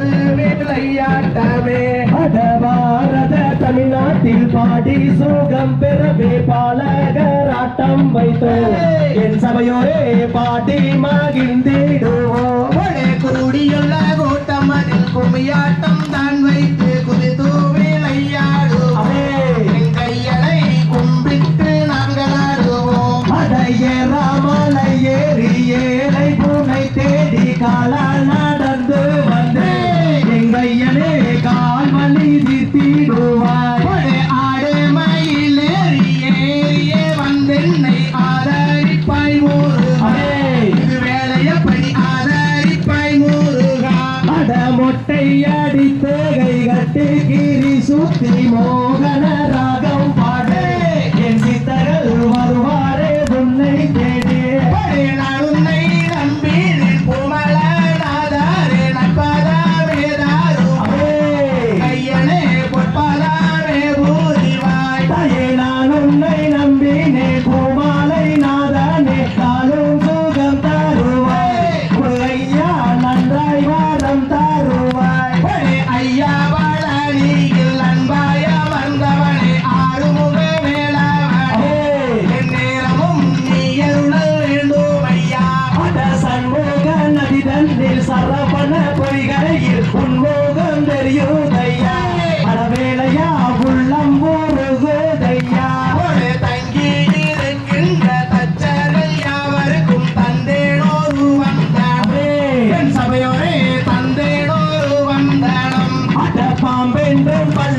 அது விளையாட்டமே. அடவாரத தமிழ்நாட்டில் பாடி சுகம் பெறவே பாலகராட்டம் வைத்தோம். என் சபையோரே பாடி மகிழ்ந்தே சுத்தி மோகன ராகம் பாட. என் சித்தர்கள் வருவாரே உன்னை தேடி. நான் உன்னை நம்பி பூமல நாதாரே நட்பாதா வேதாரு கையனே பொற்பாதாரே பூதிவாய் நான் உன்னை நம்பி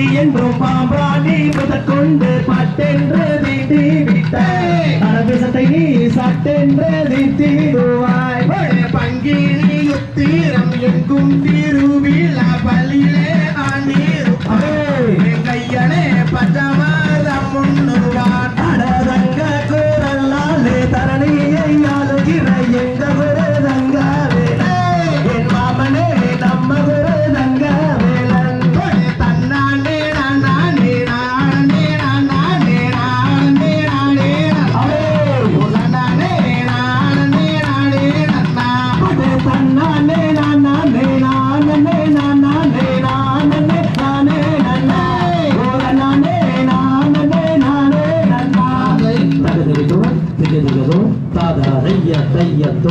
பாடி என்றும் பாம்பாடி முதற்கொண்டு பாட்டென்று தீட்டி விட்ட அரபிசத்தை நீ சட்டென்று தீட்டிடுவாய். பங்கினி உத்திரம் எங்கும் திருவிழா பலியில 呀带眼都